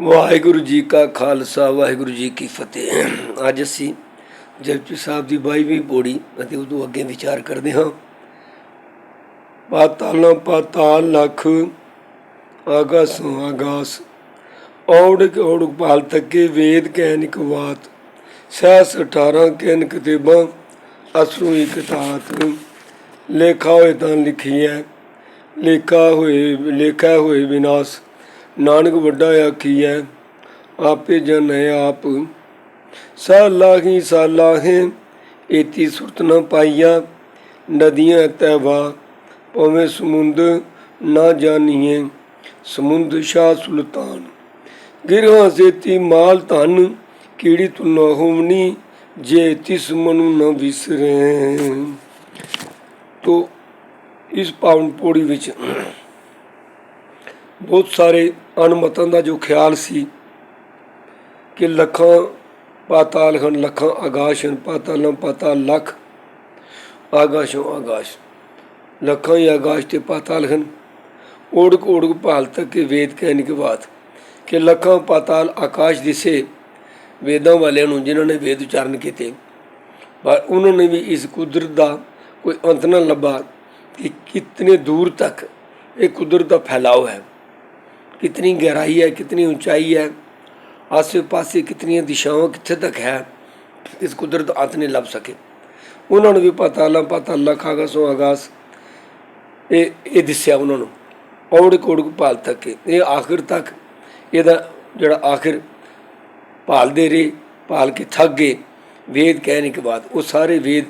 ਵਾਹਿਗੁਰੂ ਜੀ ਕਾ ਖਾਲਸਾ, ਵਾਹਿਗੁਰੂ ਜੀ ਕੀ ਫਤਿਹ। ਅੱਜ ਅਸੀਂ ਜਪਜੀ ਸਾਹਿਬ ਦੀ 22ਵੀਂ ਪੌੜੀ ਅਤੇ ਉਦੋਂ ਅੱਗੇ ਵਿਚਾਰ ਕਰਦੇ ਹਾਂ। ਪਾਤਾਲਾਂ, ਪਾਤਾਲ ਲਖ, ਆਗਾਸੋਂ, ਆਗਾਸ, ਔੜਕ ਔੜਕ ਪਾਲ ਤੱਕੇ, ਵੇਦ ਕੈਨਿਕ ਬਾਤ ਸਹਿਸ 18 ਕੈਨ ਕਿਤਾਬਾਂ, ਅਸਰੂ ਇਕ ਤਾਤ ਲੇਖਾ ਹੋਏ ਤਾਂ ਲਿਖੀ ਹੈ ਲੇਖਾ ਹੋਏ ਲੇਖਾ ਹੋਏ ਵਿਨਾਸ਼ ਨਾਨਕ ਵੱਡਾ ਆਖੀਐ, ਆਪੇ ਜਨ ਹੈ ਆਪ ਸਾਲਾਹੀ ਸਾਲਾਹੇ ਏਤੀ ਸੁਰਤ ਨ ਪਾਈਆ ਨਦੀਆਂ ਤੈਵਾ ਪਵੇਂ ਸਮੁੰਦ ਨਾ ਜਾਣੀਏ ਸਮੁੰਦ ਸ਼ਾਹ ਸੁਲਤਾਨ। ਗਿਰਹਾਂ ਸੇਤੀ ਮਾਲ ਧਨ, ਕੀੜੀ ਤੂੰ ਨਾ ਹੋਵਨੀ, ਜੇ ਤਿਸ ਮਨੁ ਨ ਵਿਸਰੇ। ਤੋ ਇਸ ਪਾਵਨ ਪੌੜੀ ਵਿੱਚ ਬਹੁਤ ਸਾਰੇ ਅਨਮਤਾਂ ਦਾ ਜੋ ਖਿਆਲ ਸੀ ਕਿ ਲੱਖਾਂ ਪਾਤਾਲ ਹਨ, ਲੱਖਾਂ ਆਗਾਸ਼ ਹਨ, ਪਾਤਾਲਾਂ ਪਾਤਾਲ ਲੱਖ, ਆਗਾਸ਼ੋਂ ਆਗਾਸ਼। ਲੱਖਾਂ ਹੀ ਆਗਾਸ਼ ਤੇ ਪਾਤਾਲ ਹਨ। ਓੜਕ ਓੜਕ ਭਾਲ ਤੱਕ ਕੇ ਵੇਦ ਕਹਿਣ ਕੇ ਬਾਤ ਕਿ ਲੱਖਾਂ ਪਾਤਾਲ ਆਕਾਸ਼ ਦਿਸੇ ਵੇਦਾਂ ਵਾਲਿਆਂ ਨੂੰ ਜਿਨ੍ਹਾਂ ਨੇ ਵੇਦ ਉਚਾਰਨ ਕੀਤੇ। ਪਰ ਉਹਨਾਂ ਨੇ ਵੀ ਇਸ ਕੁਦਰਤ ਦਾ ਕੋਈ ਅੰਤ ਨਾ ਲੱਭਾ ਕਿ ਕਿਤਨੇ ਦੂਰ ਤੱਕ ਇਹ ਕੁਦਰਤ ਦਾ ਫੈਲਾਅ ਹੈ। कितनी गहराई है कितनी ऊंचाई है आसे पासे कितनी दिशाओं कितने तक है इस कुदरत अंत नहीं ਲੱਭ ਸਕੇ ਉਹਨਾਂ ਨੂੰ ਵੀ ਪਾਤਾਲਾਂ ਪਾਤਾਲਾਂ ਖਾਗਸੋਂ ਆਗਾਸ ਇਹ ਇਹ ਦਿਸਿਆ ਉਹਨਾਂ ਨੂੰ ਔੜ ਕੋੜ ਭਾਲ ਤੱਕ ਇਹ ਆਖਿਰ ਤੱਕ ਇਹਦਾ ਜਿਹੜਾ ਆਖਿਰ ਭਾਲਦੇ ਰਹੇ ਭਾਲ ਕੇ ਥੱਕ ਗਏ ਵੇਦ ਕਹਿਣੇ ਕੇ ਬਾਅਦ ਉਹ ਸਾਰੇ ਵੇਦ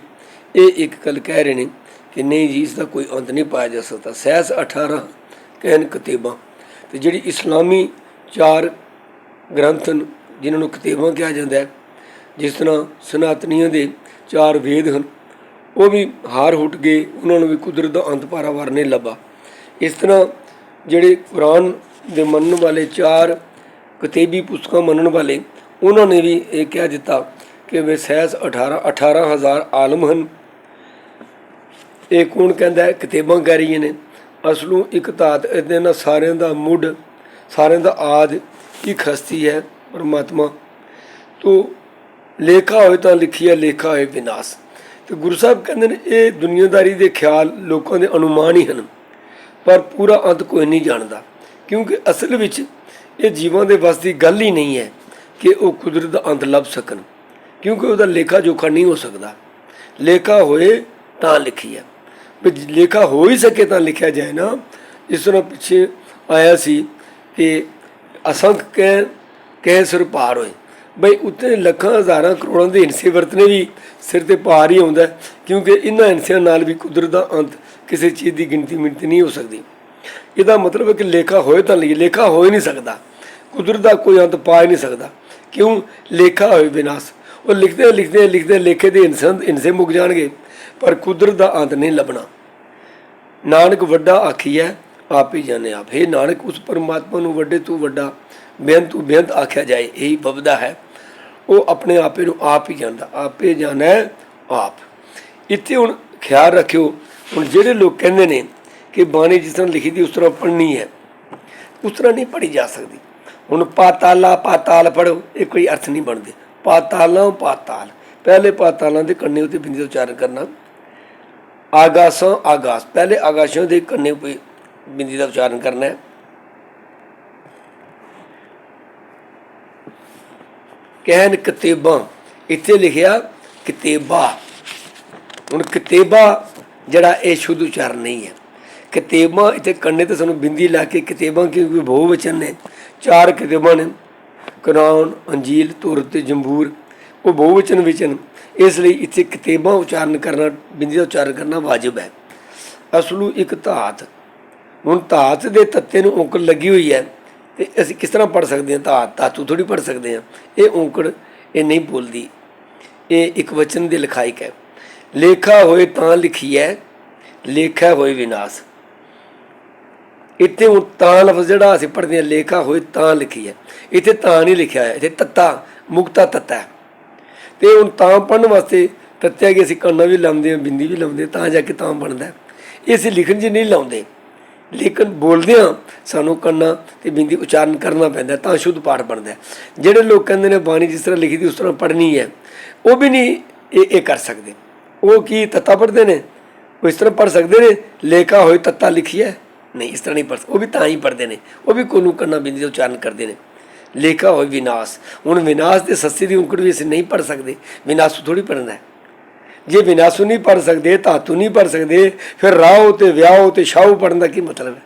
ਇਹ ਇੱਕ ਗੱਲ ਕਹਿ ਰਹੇ ਨੇ ਕਿ ਨਹੀਂ ਜੀ ਇਸ ਦਾ ਕੋਈ ਅੰਤ ਨਹੀਂ ਪਾਇਆ ਜਾ ਸਕਦਾ ਸਹਿਸ 18 ਕਹਿਨ ਕਤੀਬਾਂ ਤੇ ਜਿਹੜੀ ਇਸਲਾਮੀ ਚਾਰ ਗ੍ਰੰਥ ਹਨ, ਜਿਨ੍ਹਾਂ ਨੂੰ ਕਿਤਾਬਾਂ ਕਿਹਾ ਜਾਂਦਾ ਹੈ, ਜਿਸ ਤਰ੍ਹਾਂ ਸਨਾਤਨੀਆਂ ਦੇ ਚਾਰ ਵੇਦ ਹਨ, ਉਹ ਵੀ ਹਾਰ ਹੁੱਟ ਗਏ, ਉਹਨਾਂ ਨੂੰ ਵੀ ਕੁਦਰਤ ਦਾ ਅੰਤ ਪਾਰਾਵਾਰ ਨਹੀਂ ਲੱਭਾ। ਇਸ ਤਰ੍ਹਾਂ ਜਿਹੜੇ ਕੁਰਾਨ ਦੇ ਮੰਨਣ ਵਾਲੇ ਚਾਰ ਕਿਤਾਬੀ ਪੁਸਤਕਾਂ ਮੰਨਣ ਵਾਲੇ, ਉਹਨਾਂ ਨੇ ਵੀ ਇਹ ਕਹਿ ਦਿੱਤਾ ਕਿ ਵੇ ਸਹਿਸ 18 18000 ਆਲਮ ਹਨ। ਇਹ ਕੌਣ ਕਹਿੰਦਾ ਹੈ? ਕਿਤਾਬਾਂ ਕਹਿ ਰਹੀਆਂ ਨੇ। ਅਸਲੋਂ ਇੱਕ ਧਾਤ, ਇਹਦੇ ਨਾਲ ਸਾਰਿਆਂ ਦਾ ਮੁੱਢ, ਸਾਰਿਆਂ ਦਾ ਆਦ ਇੱਕ ਹਸਤੀ ਹੈ ਪਰਮਾਤਮਾ? ਤੋ ਲੇਖਾ ਹੋਏ ਤਾਂ ਲਿਖਿਆ ਲੇਖਾ ਹੋਏ ਵਿਨਾਸ਼। ਤੇ ਗੁਰੂ ਸਾਹਿਬ ਕਹਿੰਦੇ ਨੇ, ਇਹ ਦੁਨੀਆਦਾਰੀ ਦੇ ਖਿਆਲ ਲੋਕਾਂ ਦੇ ਅਨੁਮਾਨ ਹੀ ਹਨ, ਪਰ ਪੂਰਾ ਅੰਤ ਕੋਈ ਨਹੀਂ ਜਾਣਦਾ, ਕਿਉਂਕਿ ਅਸਲ ਵਿੱਚ ਇਹ ਜੀਵਾਂ ਦੇ ਵੱਸ ਦੀ ਗੱਲ ਹੀ ਨਹੀਂ ਹੈ ਕਿ ਉਹ ਕੁਦਰਤ ਦਾ ਅੰਤ ਲੱਭ ਸਕਣ, ਕਿਉਂਕਿ ਉਹਦਾ ਲੇਖਾ ਜੋਖਾ ਨਹੀਂ ਹੋ ਸਕਦਾ। ਲੇਖਾ ਹੋਏ ਤਾਂ ਲਿਖੀ ਹੈ ਵੀ ਲੇਖਾ ਹੋ ਹੀ ਸਕੇ ਤਾਂ ਲਿਖਿਆ ਜਾਏ ਨਾ। ਜਿਸ ਤਰ੍ਹਾਂ ਪਿੱਛੇ ਆਇਆ ਸੀ ਕਿ ਅਸੰਖ ਕਹਿ ਕਹਿ ਸਿਰ ਪਾਰ ਹੋਏ। ਬਈ ਉੱਤੇ ਲੱਖਾਂ, ਹਜ਼ਾਰਾਂ, ਕਰੋੜਾਂ ਦੇ ਹਿੰਸੇ ਵਰਤਨੇ ਵੀ ਸਿਰ ਤੇ ਪਾਰ ਹੀ ਆਉਂਦਾ ਕਿਉਂਕਿ ਇਹਨਾਂ ਹਿੰਸਿਆਂ ਨਾਲ ਵੀ ਕੁਦਰਤ ਦਾ ਅੰਤ ਕਿਸੇ ਚੀਜ਼ ਦੀ ਗਿਣਤੀ ਮਿਣਤੀ ਨਹੀਂ ਹੋ ਸਕਦੀ। ਇਹਦਾ ਮਤਲਬ ਹੈ ਕਿ ਲੇਖਾ ਹੋਏ ਤਾਂ ਲਈ ਲੇਖਾ ਹੋ ਹੀ ਨਹੀਂ ਸਕਦਾ। ਕੁਦਰਤ ਦਾ ਕੋਈ ਅੰਤ ਪਾ ਹੀ ਨਹੀਂ ਸਕਦਾ। ਕਿਉਂ? ਲੇਖਾ ਹੋਏ ਵਿਨਾਸ਼ ਉਹ ਲਿਖਦੇ ਲਿਖਦੇ ਲਿਖਦੇ ਲੇਖੇ ਦੇ ਇਨਸਾਨ ਇਨਸੇ ਮੁੱਕ ਜਾਣਗੇ। ਪਰ ਕੁਦਰਤ ਦਾ ਅੰਤ ਨਹੀਂ ਲੱਭਣਾ। ਨਾਨਕ ਵੱਡਾ ਆਖੀਐ, ਆਪ ਹੀ ਜਾਣੇ ਆਪ। ਹੈ ਨਾਨਕ, ਉਸ ਪਰਮਾਤਮਾ ਨੂੰ ਵੱਡੇ ਤੋਂ ਵੱਡਾ, ਬੇਅੰਤ ਤੋਂ ਬੇਅੰਤ ਆਖਿਆ ਜਾਏ, ਇਹੀ ਬਬਦਾ ਹੈ। ਉਹ ਆਪਣੇ ਆਪੇ ਨੂੰ ਆਪ ਹੀ ਜਾਣਦਾ, ਆਪੇ ਜਾਣਾ ਆਪ। ਇੱਥੇ ਹੁਣ ਖਿਆਲ ਰੱਖਿਓ, ਹੁਣ ਜਿਹੜੇ ਲੋਕ ਕਹਿੰਦੇ ਨੇ ਕਿ ਬਾਣੀ ਜਿਸ ਤਰ੍ਹਾਂ ਲਿਖੀ ਦੀ, ਉਸ ਤਰ੍ਹਾਂ ਪੜ੍ਹਨੀ ਹੈ, ਉਸ ਤਰ੍ਹਾਂ ਨਹੀਂ ਪੜ੍ਹੀ ਜਾ ਸਕਦੀ। ਹੁਣ ਪਾਤਾਲਾ, ਪਾਤਾਲ ਪੜੋ ਇਹ ਕੋਈ ਅਰਥ ਨਹੀਂ ਬਣਦੇ। ਪਾਤਾਲਾਂ, ਪਾਤਾਲ। ਪਹਿਲੇ ਪਾਤਾਲਾਂ ਦੇ ਕੰਨੇ ਉਤੇ ਬਿੰਦੀ ਦਾ ਉਚਾਰਨ ਕਰਨਾ। ਆਗਾਸਾਂ, ਆਗਾਸ। ਪਹਿਲੇ ਆਗਾਸ਼ਾਂ ਦੇ ਕੰਨੇ ਉਤੇ ਬਿੰਦੀ ਦਾ ਉਚਾਰਨ ਕਰਨਾ ਹੈ। ਕਹਿਨ ਇੱਥੇ ਲਿਖਿਆ ਕਿਤਾਬਾ। ਹੁਣ ਕਿਤੇਬਾ ਜਿਹੜਾ ਇਹ ਸ਼ੁੱਧ ਉਚਾਰਨ ਨਹੀਂ ਹੈ। ਕਿਤਾਬਾਂ, ਇੱਥੇ ਕੰਨੇ ਤੇ ਸਾਨੂੰ ਬਿੰਦੀ ਲਾ ਕੇ ਕਿਤਾਬਾਂ ਕਿਉਂਕਿ ਬਹੁ ਵਚਨ ਨੇ। ਚਾਰ ਕਿਤੇਬਾਂ ਨੇ। ਕੁਰਾਨ ਅੰਜੀਲ ਤੁਰ ਤੇ ਜੰਬੂਰ। ਉਹ ਬਹੁ ਵਚਨ ਵਿੱਚ ਨੇ ਇਸ ਲਈ ਇੱਥੇ ਕਿਤੇਬਾਂ ਉਚਾਰਨ ਕਰਨਾ, ਬਿੰਦੀ ਦਾ ਉਚਾਰਨ ਕਰਨਾ ਵਾਜਬ ਹੈ। ਅਸਲੂ ਇੱਕ ਧਾਤ। ਹੁਣ ਧਾਤ ਦੇ ਤੱਤੇ ਨੂੰ ਔਂਕੜ ਲੱਗੀ ਹੋਈ ਹੈ ਤੇ ਅਸੀਂ ਕਿਸ ਤਰ੍ਹਾਂ ਪੜ ਸਕਦੇ ਹਾਂ? ਧਾਤ, ਧਾਤੂ ਥੋੜੀ ਪੜ ਸਕਦੇ ਹਾਂ। ਇਹ ਔਂਕੜ ਇਹ ਨਹੀਂ ਬੋਲਦੀ। ਇਹ ਇੱਕ ਵਚਨ ਦੇ ਲਿਖਾਇਕ ਹੈ। ਲੇਖਾ ਹੋਏ ਤਾਂ ਲਿਖੀ ਹੈ, ਲੇਖਾ ਹੋਏ ਵਿਨਾਸ਼। ਇੱਥੇ ਹੁਣ ਤਾਂ ਲਫ਼ਜ਼ ਜਿਹੜਾ ਅਸੀਂ ਪੜ੍ਹਦੇ ਹਾਂ, ਲੇਖਾ ਹੋਏ ਤਾਂ ਲਿਖੀ ਹੈ। ਇੱਥੇ ਤਾਂ ਨਹੀਂ ਲਿਖਿਆ ਹੈ ਇੱਥੇ ਤੱਤਾ, ਮੁਕਤਾ ਤੱਤਾ ਹੈ। ਤੇ ਹੁਣ ਤਾਂ ਪੜਨ ਵਾਸਤੇ ਤੱਤਿਆ ਕਿ ਅਸੀਂ ਕੰਨਾ ਵੀ ਲਾਉਂਦੇ ਹਾਂ, ਬਿੰਦੀ ਵੀ ਲਾਉਂਦੇ ਤਾਂ ਜਾ ਕੇ ਤਾਂ ਬਣਦਾ ਇਹ ਅਸੀਂ ਲਿਖਣ 'ਚ ਨਹੀਂ ਲਾਉਂਦੇ। ਲੇਕਿਨ ਬੋਲਦਿਆਂ ਸਾਨੂੰ ਕੰਨਾਂ ਤੇ ਬਿੰਦੀ ਉਚਾਰਨ ਕਰਨਾ ਪੈਂਦਾ ਤਾਂ ਸ਼ੁੱਧ ਪਾਠ ਬਣਦਾ ਜਿਹੜੇ ਲੋਕ ਕਹਿੰਦੇ ਨੇ, ਬਾਣੀ ਜਿਸ ਤਰ੍ਹਾਂ ਲਿਖੀ ਦੀ, ਉਸ ਤਰ੍ਹਾਂ ਪੜ੍ਹਨੀ ਹੈ, ਉਹ ਵੀ ਨਹੀਂ ਇਹ ਇਹ ਕਰ ਸਕਦੇ। ਉਹ ਕੀ ਤੱਤਾ ਪੜ੍ਹਦੇ ਨੇ? ਉਹ ਇਸ ਤਰ੍ਹਾਂ ਪੜ੍ਹ ਸਕਦੇ ਨੇ, ਲੇਖਾ ਹੋਏ ਤੱਤਾ ਲਿਖੀ ਹੈ? ਨਹੀਂ, ਇਸ ਤਰ੍ਹਾਂ ਨਹੀਂ ਪੜ੍ਹ ਉਹ ਵੀ ਤਾਂ ਹੀ ਪੜ੍ਹਦੇ ਨੇ। ਉਹ ਵੀ ਕੋਨੂੰ ਕੰਨਾਂ ਬਿੰਦੀ ਦਾ ਉਚਾਰਨ ਕਰਦੇ ਨੇ। ਲੇਖਾ ਹੋਏ ਵਿਨਾਸ਼। ਹੁਣ ਵਿਨਾਸ਼ ਦੇ ਸੱਸੇ ਦੀ ਉਂਕੜ ਵੀ ਅਸੀਂ ਨਹੀਂ ਪੜ੍ਹ ਸਕਦੇ। ਵਿਨਾਸ਼ ਥੋੜੀ ਪੜ੍ਹਨਾ ਹੈ। ਜੇ ਵਿਨਾਸ਼ੂ ਨਹੀਂ ਪੜ ਸਕਦੇ, ਧਾਤੂ ਨਹੀਂ ਪੜ ਸਕਦੇ, ਫਿਰ ਰਾਹੋ ਤੇ ਵਿਆਹੋ ਤੇ ਸ਼ਾਹੂ ਪੜਨ ਦਾ ਕੀ ਮਤਲਬ ਹੈ?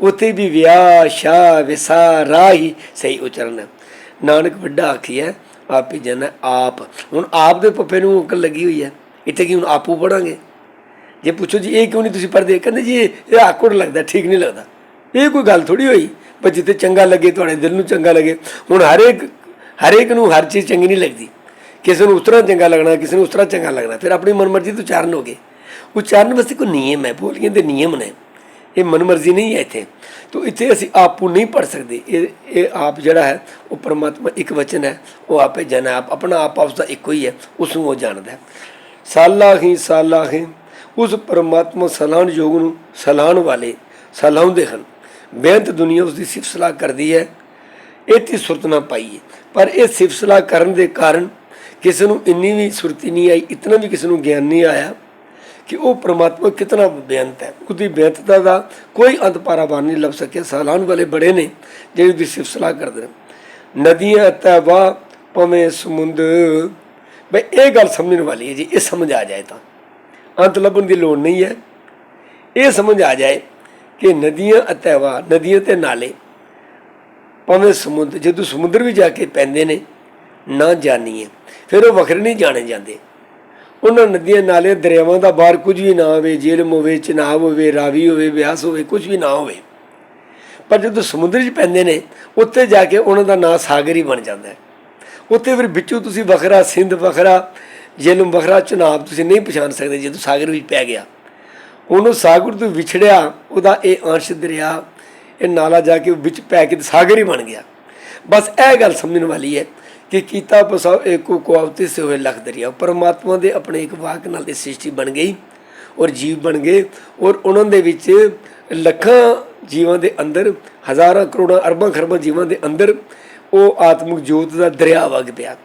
ਉੱਥੇ ਵੀ ਵਿਆਹ ਸ਼ਾ ਵਿਸਾ ਰਾਹੀ ਸਹੀ ਉਚਰਨ। ਹੈ ਨਾਨਕ ਵੱਡਾ ਆਖੀ ਹੈ, ਆਪੇ ਜਨ ਆਪ। ਹੁਣ ਆਪ ਦੇ ਪੱਪੇ ਨੂੰ ਉਂਕਲ ਲੱਗੀ ਹੋਈ ਹੈ। ਇੱਥੇ ਕੀ ਹੁਣ ਆਪੂ ਪੜਾਂਗੇ ਜੇ ਪੁੱਛੋ ਜੀ, ਇਹ ਕਿਉਂ ਨਹੀਂ ਤੁਸੀਂ ਪੜਦੇ ਕਹਿੰਦੇ ਜੀ, ਇਹ ਇਹ ਆਕੜ ਲੱਗਦਾ, ਠੀਕ ਨਹੀਂ ਲੱਗਦਾ। ਇਹ ਕੋਈ ਗੱਲ ਥੋੜੀ ਹੋਈ। ਪਰ ਜਿੱਥੇ ਚੰਗਾ ਲੱਗੇ, ਤੁਹਾਡੇ ਦਿਲ ਨੂੰ ਚੰਗਾ ਲੱਗੇ, ਹੁਣ ਹਰੇਕ ਹਰੇਕ ਨੂੰ ਹਰ ਚੀਜ਼ ਚੰਗੀ ਨਹੀਂ ਲੱਗਦੀ। ਕਿਸੇ ਨੂੰ ਉਸ ਤਰ੍ਹਾਂ ਚੰਗਾ ਲੱਗਣਾ, ਕਿਸੇ ਨੂੰ ਉਸ ਤਰ੍ਹਾਂ ਚੰਗਾ ਲੱਗਣਾ। ਫਿਰ ਆਪਣੀ ਮਨਮਰਜ਼ੀ ਤੋਂ ਉਚਾਰਨ ਹੋ ਗਏ। ਉਚਾਰਨ ਵਾਸਤੇ ਕੋਈ ਨਿਯਮ ਹੈ ਬੋਲੀਆਂ ਦੇ ਨਿਯਮ ਨੇ। ਇਹ ਮਨਮਰਜ਼ੀ ਨਹੀਂ ਹੈ ਇੱਥੇ। ਤੋ ਇੱਥੇ ਅਸੀਂ ਆਪੂ ਨਹੀਂ ਪੜ ਸਕਦੇ। ਇਹ ਇਹ ਆਪ ਜਿਹੜਾ ਹੈ, ਉਹ ਪਰਮਾਤਮਾ ਇੱਕ ਵਚਨ ਹੈ, ਉਹ ਆਪੇ ਜਨ ਆਪ, ਆਪਣਾ ਆਪ ਉਸ ਦਾ ਇੱਕੋ ਹੀ ਹੈ, ਉਸ ਨੂੰ ਉਹ ਜਾਣਦਾ ਹੈ। ਸਾਲਾ ਹੀ ਸਾਲਾ ਹੀ ਉਸ ਪਰਮਾਤਮਾ ਸਲਾਹਣ ਯੋਗ ਨੂੰ ਸਲਾਹਣ ਵਾਲੇ ਸਲਾਹੁੰਦੇ ਹਨ। ਬੇਅੰਤ ਦੁਨੀਆ ਉਸ ਦੀ ਸਿਫਤ ਕਰਦੀ ਹੈ। ਇਹ ਤੇ ਸੁਰਤ ਨਾ ਪਾਈਏ। ਪਰ ਇਹ ਸਿਫਤ ਕਰਨ ਦੇ ਕਾਰਨ ਕਿਸੇ ਨੂੰ ਇੰਨੀ ਵੀ ਸੁਰਤੀ ਨਹੀਂ ਆਈ, ਇਤਨਾ ਵੀ ਕਿਸੇ ਨੂੰ ਗਿਆਨ ਨਹੀਂ ਆਇਆ ਕਿ ਉਹ ਪ੍ਰਮਾਤਮਾ ਕਿਤਨਾ ਬੇਅੰਤ ਹੈ। ਉਹਦੀ ਬੇਅੰਤਤਾ ਦਾ ਕੋਈ ਅੰਤ ਪਾਰਾਵਾਰ ਨਹੀਂ ਲੱਭ ਸਕਿਆ। ਸਾਲਾਨ ਵਾਲੇ ਬੜੇ ਨੇ ਜਿਹੜੇ ਉਹਦੀ ਸਿਫਤ ਕਰਦੇ ਨੇ। ਨਦੀਆਂ ਤੈਵਾ ਪਵੇਂ ਸਮੁੰਦ। ਬਈ ਇਹ ਗੱਲ ਸਮਝਣ ਵਾਲੀ ਹੈ ਜੀ, ਇਹ ਸਮਝ ਆ ਜਾਏ ਤਾਂ। ਅੰਤ ਲੱਭਣ ਦੀ ਲੋੜ ਨਹੀਂ ਹੈ। ਇਹ ਸਮਝ ਆ ਜਾਏ ਕਿ ਨਦੀਆਂ ਅਤੈਵਾ ਨਦੀਆਂ ਤੇ ਨਾਲੇ ਭਾਵੇਂ ਸਮੁੰਦਰ ਜਦੋਂ ਸਮੁੰਦਰ ਵੀ ਜਾ ਕੇ ਪੈਂਦੇ ਨੇ, ਨਾ ਜਾਣੀਏ। ਫਿਰ ਉਹ ਵੱਖਰੇ ਨਹੀਂ ਜਾਣੇ ਜਾਂਦੇ। ਉਹਨਾਂ ਨਦੀਆਂ ਨਾਲੇ ਦਰਿਆਵਾਂ ਦਾ ਬਾਹਰ ਕੁਝ ਵੀ ਨਾ ਹੋਵੇ ਜੇਲਮ ਹੋਵੇ, ਚਨਾਬ ਹੋਵੇ, ਰਾਵੀ ਹੋਵੇ, ਬਿਆਸ ਹੋਵੇ, ਕੁਝ ਵੀ ਨਾ ਹੋਵੇ। ਪਰ ਜਦੋਂ ਸਮੁੰਦਰ 'ਚ ਪੈਂਦੇ ਨੇ, ਉੱਥੇ ਜਾ ਕੇ ਉਹਨਾਂ ਦਾ ਨਾਂ ਸਾਗਰ ਹੀ ਬਣ ਜਾਂਦਾ ਹੈ। ਉੱਥੇ ਫਿਰ ਵਿੱਚੋਂ ਤੁਸੀਂ ਵੱਖਰਾ ਸਿੰਧ, ਵੱਖਰਾ ਜੇਲਮ ਵੱਖਰਾ ਚਨਾਬ ਤੁਸੀਂ ਨਹੀਂ ਪਛਾਣ ਸਕਦੇ ਜਦੋਂ ਸਾਗਰ ਵਿੱਚ ਪੈ ਗਿਆ। ਉਹਨੂੰ ਸਾਗਰ ਤੋਂ ਵਿਛੜਿਆ, ਉਹਦਾ ਇਹ ਅੰਸ਼ ਦਰਿਆ, ਇਹ ਨਾਲਾ ਜਾ ਕੇ ਵਿੱਚ ਪੈ ਕੇ ਸਾਗਰ ਹੀ ਬਣ ਗਿਆ। ਬਸ ਇਹ ਗੱਲ ਸਮਝਣ ਵਾਲੀ ਹੈ ਕਿ ਕੀਤਾ ਪਸਾਉ ਏਕੋ ਕੁਆਵਤੇ ਸੇ ਹੋਏ ਲਖ ਦਰਿਆ। ਪਰਮਾਤਮਾ ਦੇ ਆਪਣੇ ਇੱਕ ਵਾਕ ਨਾਲ ਇਹ ਸ੍ਰਿਸ਼ਟੀ ਬਣ ਗਈ ਔਰ ਜੀਵ ਬਣ ਗਏ ਔਰ ਉਹਨਾਂ ਦੇ ਵਿੱਚ ਲੱਖਾਂ ਜੀਵਾਂ ਦੇ ਅੰਦਰ, ਹਜ਼ਾਰਾਂ ਕਰੋੜਾਂ ਅਰਬਾਂ ਖਰਬਾਂ ਜੀਵਾਂ ਦੇ ਅੰਦਰ ਉਹ ਆਤਮਿਕ ਜੋਤ ਦਾ ਦਰਿਆ ਵਗ ਪਿਆ।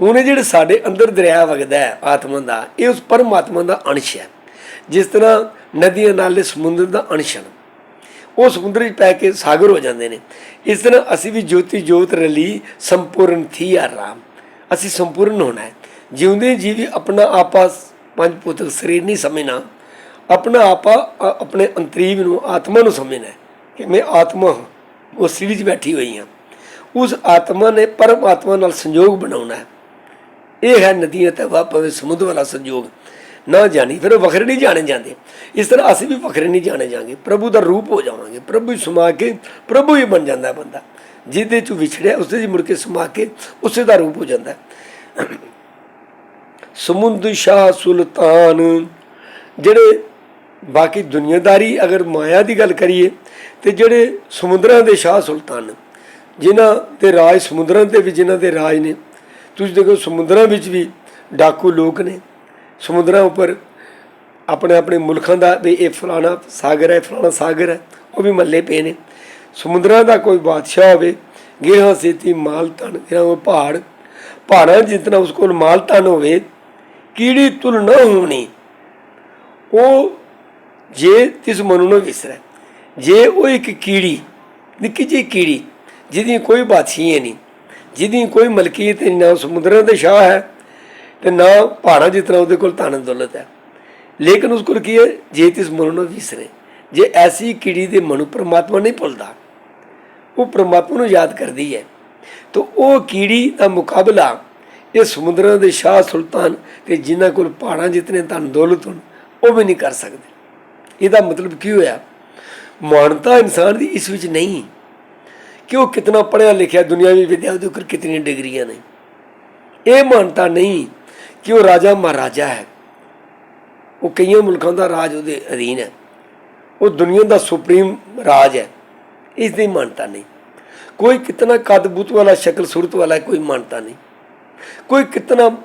ਉਹਨੇ ਜਿਹੜੇ ਸਾਡੇ ਅੰਦਰ ਦਰਿਆ ਵਗਦਾ ਹੈ ਆਤਮਾ ਦਾ, ਇਹ ਉਸ ਪਰਮਾਤਮਾ ਦਾ ਅੰਸ਼ ਹੈ। ਜਿਸ ਤਰ੍ਹਾਂ ਨਦੀਆਂ ਨਾਲੇ ਸਮੁੰਦਰ ਦਾ ਅੰਸ਼ ਹਨ। ਉਹ ਸਮੁੰਦਰ ਵਿੱਚ ਪੈ ਕੇ ਸਾਗਰ ਹੋ ਜਾਂਦੇ ਨੇ। ਇਸ ਤਰ੍ਹਾਂ ਅਸੀਂ ਵੀ ਜੋਤੀ ਜੋਤ ਰਲੀ ਸੰਪੂਰਨ ਥੀ ਆਰਾਮ ਅਸੀਂ ਸੰਪੂਰਨ ਹੋਣਾ ਹੈ। ਜਿਉਂਦੇ ਜੀ ਵੀ ਆਪਣਾ ਆਪਾ ਪੰਜ ਭੂਤਕ ਸਰੀਰ ਨਹੀਂ ਸਮਝਣਾ। ਆਪਣਾ ਆਪਾ ਆਪਣੇ ਅੰਤਰੀਵ ਨੂੰ, ਆਤਮਾ ਨੂੰ ਸਮਝਣਾ ਕਿ ਮੈਂ ਆਤਮਾ ਹਾਂ। ਉਹ ਸਰੀਰ 'ਚ ਬੈਠੀ ਹੋਈ ਹਾਂ। ਉਸ ਆਤਮਾ ਨੇ ਪਰਮ ਆਤਮਾ ਨਾਲ ਸੰਯੋਗ ਬਣਾਉਣਾ ਹੈ। ਇਹ ਹੈ ਨਦੀਆਂ ਤੇ ਵਾਪਵੇ ਸਮੁੰਦਰ ਵਾਲਾ ਸੰਯੋਗ। ਨਾ ਜਾਣੀ, ਫਿਰ ਉਹ ਵੱਖਰੇ ਨਹੀਂ ਜਾਣੇ ਜਾਂਦੇ। ਇਸ ਤਰ੍ਹਾਂ ਅਸੀਂ ਵੀ ਵੱਖਰੇ ਨਹੀਂ ਜਾਣੇ ਜਾਵਾਂਗੇ ਪ੍ਰਭੂ ਦਾ ਰੂਪ ਹੋ ਜਾਵਾਂਗੇ। ਪ੍ਰਭੂ ਹੀ ਸਮਾ ਕੇ ਪ੍ਰਭੂ ਹੀ ਬਣ ਜਾਂਦਾ ਬੰਦਾ। ਜਿਹਦੇ ਚ ਵਿਛੜਿਆ, ਉਸੇ ਜੀ ਮੁੜ ਕੇ ਸਮਾ ਕੇ ਉਸੇ ਦਾ ਰੂਪ ਹੋ ਜਾਂਦਾ ਸਮੁੰਦ ਸ਼ਾਹ ਸੁਲਤਾਨ, ਜਿਹੜੇ ਬਾਕੀ ਦੁਨੀਆਦਾਰੀ ਅਗਰ ਮਾਇਆ ਦੀ ਗੱਲ ਕਰੀਏ, ਤੇ ਜਿਹੜੇ ਸਮੁੰਦਰਾਂ ਦੇ ਸ਼ਾਹ ਸੁਲਤਾਨ, ਜਿਨ੍ਹਾਂ ਦੇ ਰਾਜ ਸਮੁੰਦਰਾਂ ਤੇ ਵੀ ਜਿਨ੍ਹਾਂ ਦੇ ਰਾਜ ਨੇ, ਤੁਸੀਂ ਦੇਖੋ ਸਮੁੰਦਰਾਂ ਵਿੱਚ ਵੀ ਡਾਕੂ ਲੋਕ ਨੇ। ਸਮੁੰਦਰਾਂ ਉੱਪਰ ਆਪਣੇ ਆਪਣੇ ਮੁਲਕਾਂ ਦਾ ਵੀ ਇਹ ਫਲਾਣਾ ਸਾਗਰ ਹੈ, ਫਲਾਣਾ ਸਾਗਰ ਹੈ, ਉਹ ਵੀ ਮੱਲੇ ਪਏ ਨੇ। ਸਮੁੰਦਰਾਂ ਦਾ ਕੋਈ ਬਾਦਸ਼ਾਹ ਹੋਵੇ, ਗੇਹਾਂ, ਸੇਤੀ, ਮਾਲ ਤਨ ਜਿਹੜਾ ਉਹ ਪਹਾੜ, ਪਹਾੜਾਂ ਜਿਤਨਾ ਉਸ ਕੋਲ ਮਾਲ ਤਨ ਹੋਵੇ, ਕੀੜੀ ਤੁਲ ਨਾ ਹੋਣੀ, ਉਹ ਜੇ ਤਿਸ ਮਨੂ ਨੂੰ ਵਿਸਰੈ, ਜੇ ਉਹ ਇੱਕ ਕੀੜੀ, ਨਿੱਕੀ ਜਿਹੀ ਕੀੜੀ, ਜਿਹਦੀ ਕੋਈ ਬਾਦਸ਼ਾਹੀ ਨਹੀਂ, ਜਿਹਦੀ ਕੋਈ ਮਲਕੀਅਤ ਨਹੀਂ, ਨਾ ਸਮੁੰਦਰਾਂ ਦੇ ਸ਼ਾਹ ਹੈ ਤੇ ਨਾ ਪਹਾੜਾਂ ਜਿਤਨਾ ਉਹਦੇ ਕੋਲ ਧਨ ਦੌਲਤ ਹੈ। ਲੇਕਿਨ ਉਸ ਕੋਲ ਕੀ ਹੈ? ਜੇ ਤਿਸ ਮਨੁ ਨੂੰ ਵਿਸਰੇ, ਜੇ ਐਸੀ ਕੀੜੀ ਦੇ ਮਨੁ ਪਰਮਾਤਮਾ ਨਹੀਂ ਭੁੱਲਦਾ, ਉਹ ਪਰਮਾਤਮਾ ਨੂੰ ਯਾਦ ਕਰਦੀ ਹੈ। ਤਾਂ ਉਹ ਕੀੜੀ ਦਾ ਮੁਕਾਬਲਾ ਇਹ ਸਮੁੰਦਰਾਂ ਦੇ ਸ਼ਾਹ ਸੁਲਤਾਨ ਤੇ ਜਿਨ੍ਹਾਂ ਕੋਲ ਪਹਾੜਾਂ ਜਿਤਨੇ ਧਨ ਦੌਲਤ ਹੋਣ, ਉਹ ਵੀ ਨਹੀਂ ਕਰ ਸਕਦੇ। ਇਹਦਾ ਮਤਲਬ ਕੀ ਹੋਇਆ? ਮਾਨਤਾ ਇਨਸਾਨ ਦੀ ਇਸ ਵਿੱਚ ਨਹੀਂ। ਕਿ ਉਹ ਕਿਤਨਾ ਪੜ੍ਹਿਆ ਲਿਖਿਆ ਦੁਨਿਆਵੀ ਵਿਦਿਆ ਉਹਦੇ ਉੱਪਰ ਕਿਤਨੀਆਂ ਡਿਗਰੀਆਂ ਨੇ। ਇਹ ਮਾਨਤਾ ਨਹੀਂ। ਕਿ ਉਹ ਰਾਜਾ ਮਹਾਰਾਜਾ ਹੈ। ਉਹ ਕਈਆਂ ਮੁਲਕਾਂ ਦਾ ਰਾਜ ਉਹਦੇ ਅਧੀਨ ਹੈ। ਉਹ ਦੁਨੀਆ ਦਾ ਸੁਪਰੀਮ ਰਾਜ ਹੈ। ਇਸ ਦੀ ਮਾਨਤਾ ਨਹੀਂ। ਕੋਈ ਕਿਤਨਾ ਕੱਦ ਵਾਲਾ ਸ਼ਕਲ ਸੂਰਤ ਵਾਲਾ ਹੈ, ਕੋਈ ਮਾਨਤਾ ਨਹੀਂ। ਕੋਈ ਕਿਤਨਾ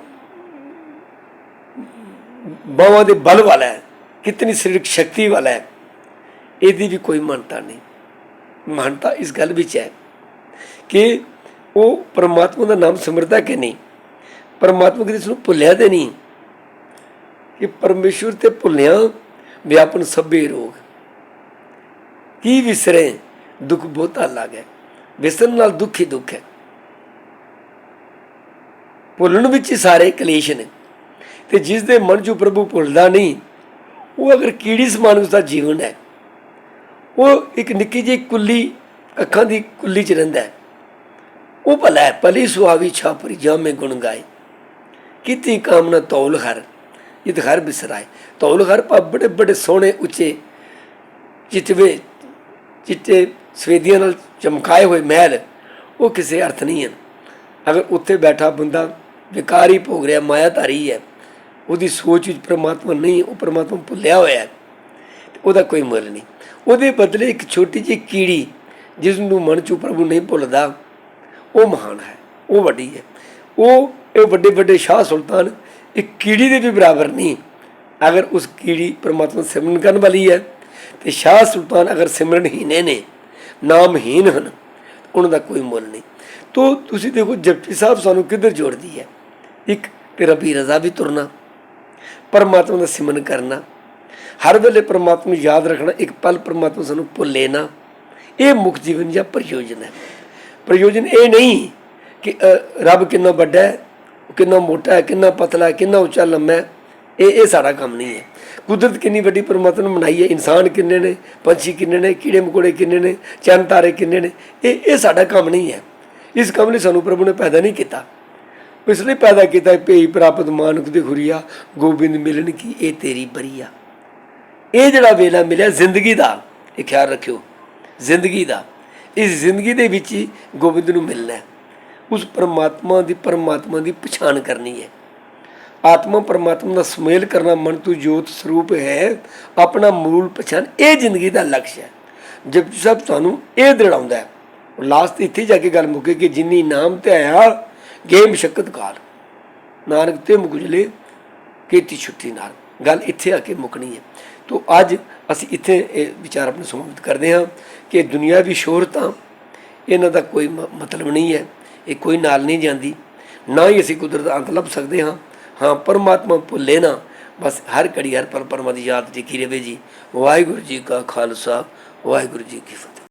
ਬਾਹਾਂ ਦੇ ਬਲ ਵਾਲਾ ਹੈ ਕਿਤਨੀ ਸਰੀਰਕ ਸ਼ਕਤੀ ਵਾਲਾ ਹੈ ਇਹਦੀ ਵੀ ਕੋਈ ਮਾਨਤਾ ਨਹੀਂ। ਮਾਨਤਾ ਇਸ ਗੱਲ ਵਿੱਚ ਹੈ ਕਿ ਉਹ ਪਰਮਾਤਮਾ ਦਾ ਨਾਮ ਸਿਮਰਦਾ ਕਿ ਨਹੀਂ? ਪਰਮਾਤਮਾ ਕਿਸੇ ਨੂੰ ਭੁੱਲਿਆ ਤੇ ਨਹੀਂ ਕਿ ਪਰਮੇਸ਼ਵਰ ਤੇ ਭੁੱਲਿਆ ਵਿਆਪਨ ਸਭੇ ਰੋਗ। ਕੀ ਵਿਸਰੇ, ਦੁੱਖ ਬਹੁਤਾ ਲੱਗੇ। ਵਿਸਰਨ ਨਾਲ ਦੁੱਖ ਹੀ ਦੁੱਖ ਹੈ। ਭੁੱਲਣ ਵਿੱਚ ਹੀ ਸਾਰੇ ਕਲੇਸ਼ ਨੇ। ਤੇ ਜਿਸ ਦੇ ਮਨ 'ਚੋਂ ਪ੍ਰਭੂ ਭੁੱਲਦਾ ਨਹੀਂ, ਉਹ ਅਗਰ ਕੀੜੀ ਸਮਾਨ ਉਸਦਾ ਜੀਵਨ ਹੈ, ਉਹ ਇੱਕ ਨਿੱਕੀ ਜਿਹੀ ਕੁੱਲੀ, ਅੱਖਾਂ ਦੀ ਕੁੱਲੀ 'ਚ ਰਹਿੰਦਾ ਹੈ। ਉਹ ਭਲਾ ਹੈ, ਭਲੀ ਸੁਆਵੀ ਛਾਪਰੀ, ਜਾਮੇ ਗੁਣ ਗਾਏ। ਕੀਤੀ ਕਾਮਨਾ ਤੌਲ ਹਰ ਇਹ ਹਰ ਬਿਸਰਾਏ। ਤੌਲ ਹਰ ਪਾ ਬੜੇ ਬੜੇ ਸੋਹਣੇ ਉੱਚੇ ਚਿਤਵੇ ਚਿੱਟੇ ਸਵੇਦੀਆਂ ਨਾਲ ਚਮਕਾਏ ਹੋਏ ਮਹਿਲ, ਉਹ ਕਿਸੇ ਅਰਥ ਨਹੀਂ ਹਨ। ਅਗਰ ਉੱਥੇ ਬੈਠਾ ਬੰਦਾ ਵਿਕਾਰੀ ਭੋਗ ਰਿਹਾ ਮਾਇਆ ਧਾਰੀ ਹੈ, ਉਹਦੀ ਸੋਚ ਵਿੱਚ ਪ੍ਰਮਾਤਮਾ ਨਹੀਂ, ਉਹ ਪ੍ਰਮਾਤਮਾ ਭੁੱਲਿਆ ਹੋਇਆ ਹੈ ਉਹਦਾ ਕੋਈ ਮੁੱਲ ਨਹੀਂ। ਉਹਦੇ ਬਦਲੇ ਇੱਕ ਛੋਟੀ ਜਿਹੀ ਕੀੜੀ ਜਿਸ ਨੂੰ ਮਨ 'ਚ ਪ੍ਰਭੂ ਨਹੀਂ ਭੁੱਲਦਾ, ਉਹ ਮਹਾਨ ਹੈ, ਉਹ ਵੱਡੀ ਹੈ। ਉਹ ਇਹ ਵੱਡੇ ਵੱਡੇ ਸ਼ਾਹ ਸੁਲਤਾਨ ਇੱਕ ਕੀੜੀ ਦੇ ਵੀ ਬਰਾਬਰ ਨਹੀਂ। ਅਗਰ ਉਸ ਕੀੜੀ ਪਰਮਾਤਮਾ ਦਾ ਸਿਮਰਨ ਕਰਨ ਵਾਲੀ ਹੈ, ਤੇ ਸ਼ਾਹ ਸੁਲਤਾਨ ਅਗਰ ਸਿਮਰਨਹੀਨੇ ਨੇ ਨਾਮਹੀਨ ਹਨ, ਉਹਨਾਂ ਦਾ ਕੋਈ ਮੁੱਲ ਨਹੀਂ। ਤੋ ਤੁਸੀਂ ਦੇਖੋ, ਜਪਜੀ ਸਾਹਿਬ ਸਾਨੂੰ ਕਿੱਧਰ ਜੋੜਦੀ ਹੈ? ਇੱਕ ਤੇ ਰੱਬੀ ਰਜ਼ਾ ਵੀ ਤੁਰਨਾ, ਪਰਮਾਤਮਾ ਦਾ ਸਿਮਰਨ ਕਰਨਾ, ਹਰ ਵੇਲੇ ਪਰਮਾਤਮਾ ਨੂੰ ਯਾਦ ਰੱਖਣਾ, ਇੱਕ ਪਲ ਪਰਮਾਤਮਾ ਸਾਨੂੰ ਭੁੱਲੇ ਨਾ ਇਹ ਮੁੱਖ ਜੀਵਨ ਜਾਂ ਪ੍ਰਯੋਜਨ ਹੈ। ਪ੍ਰਯੋਜਨ ਇਹ ਨਹੀਂ ਕਿ ਰੱਬ ਕਿੰਨਾ ਵੱਡਾ ਹੈ ਕਿੰਨਾ ਮੋਟਾ ਹੈ, ਕਿੰਨਾ ਪਤਲਾ ਹੈ, ਕਿੰਨਾ ਉੱਚਾ ਲੰਮਾ ਹੈ, ਇਹ ਇਹ ਸਾਡਾ ਕੰਮ ਨਹੀਂ ਹੈ। ਕੁਦਰਤ ਕਿੰਨੀ ਵੱਡੀ ਪਰਮਾਤਮਾ ਨੇ ਬਣਾਈ ਹੈ, ਇਨਸਾਨ ਕਿੰਨੇ ਨੇ, ਪੰਛੀ ਕਿੰਨੇ ਨੇ, ਕੀੜੇ ਮਕੌੜੇ ਕਿੰਨੇ ਨੇ, ਚੰਨ ਤਾਰੇ ਕਿੰਨੇ ਨੇ, ਇਹ ਇਹ ਸਾਡਾ ਕੰਮ ਨਹੀਂ ਹੈ। ਇਸ ਕੰਮ ਲਈ ਸਾਨੂੰ ਪ੍ਰਭੂ ਨੇ ਪੈਦਾ ਨਹੀਂ ਕੀਤਾ। ਇਸ ਲਈ ਪੈਦਾ ਕੀਤਾ ਭੇਈ ਪ੍ਰਾਪਤ ਮਾਨੁਖ ਦੇ ਖੁਰੀਆ, ਗੋਬਿੰਦ ਮਿਲਣ ਕੀ, ਇਹ ਤੇਰੀ ਬਰੀਆ ਇਹ ਜਿਹੜਾ ਵੇਲਾ ਮਿਲਿਆ ਜ਼ਿੰਦਗੀ ਦਾ, ਇਹ ਖਿਆਲ ਰੱਖਿਓ, ਜ਼ਿੰਦਗੀ ਦਾ। ਇਸ ਜ਼ਿੰਦਗੀ ਦੇ ਵਿੱਚ ਹੀ ਗੋਬਿੰਦ ਨੂੰ ਮਿਲਣਾ ਹੈ। ਉਸ ਪਰਮਾਤਮਾ ਦੀ ਪਰਮਾਤਮਾ ਦੀ ਪਛਾਣ ਕਰਨੀ ਹੈ। ਆਤਮਾ ਪਰਮਾਤਮਾ ਦਾ ਸੁਮੇਲ ਕਰਨਾ ਮਨ ਤੋਂ ਜੋਤ ਸਰੂਪ ਹੈ। ਆਪਣਾ ਮੂਲ ਪਛਾਣ ਇਹ ਜ਼ਿੰਦਗੀ ਦਾ ਲਕਸ਼ ਹੈ। ਜਪਜੀ ਸਾਹਿਬ ਤੁਹਾਨੂੰ ਇਹ ਦ੍ਰਿੜਾਉਂਦਾ ਹੈ। ਲਾਸਟ ਇੱਥੇ ਜਾ ਕੇ ਗੱਲ ਮੁੱਕੇ ਕਿ ਜਿੰਨੀ ਨਾਮ ਤੇ ਆਇਆ ਗੇ ਮਸ਼ਕਤ ਕਾਲ। ਨਾਨਕ ਤੇ ਮੁਗਜਲੇ ਕੀਤੀ ਛੁੱਟੀ ਨਾਲ। ਗੱਲ ਇੱਥੇ ਆ ਕੇ ਮੁੱਕਣੀ ਹੈ। ਤੋਂ ਅੱਜ ਅਸੀਂ ਇੱਥੇ ਇਹ ਵਿਚਾਰ ਆਪਣਾ ਸਮਾਪਤ ਕਰਦੇ ਹਾਂ ਕਿ ਦੁਨਿਆਵੀ ਸ਼ੋਹਰਤਾਂ, ਇਹਨਾਂ ਦਾ ਕੋਈ ਮ- ਮਤਲਬ ਨਹੀਂ ਹੈ। ਇਹ ਕੋਈ ਨਾਲ ਨਹੀਂ ਜਾਂਦੀ। ਨਾ ਹੀ ਅਸੀਂ ਕੁਦਰਤ ਦਾ ਅੰਤ ਲੱਭ ਸਕਦੇ ਹਾਂ। ਹਾਂ, ਪਰਮਾਤਮਾ ਭੁੱਲੇ ਨਾ। ਬਸ ਹਰ ਘੜੀ ਹਰ ਪਲ ਪਰਮਾ ਦੀ ਯਾਦ ਟਿਕੀ ਰਹੇ ਜੀ? ਵਾਹਿਗੁਰੂ ਜੀ ਕਾ ਖਾਲਸਾ, ਵਾਹਿਗੁਰੂ ਜੀ ਕੀ ਫਤਿਹ।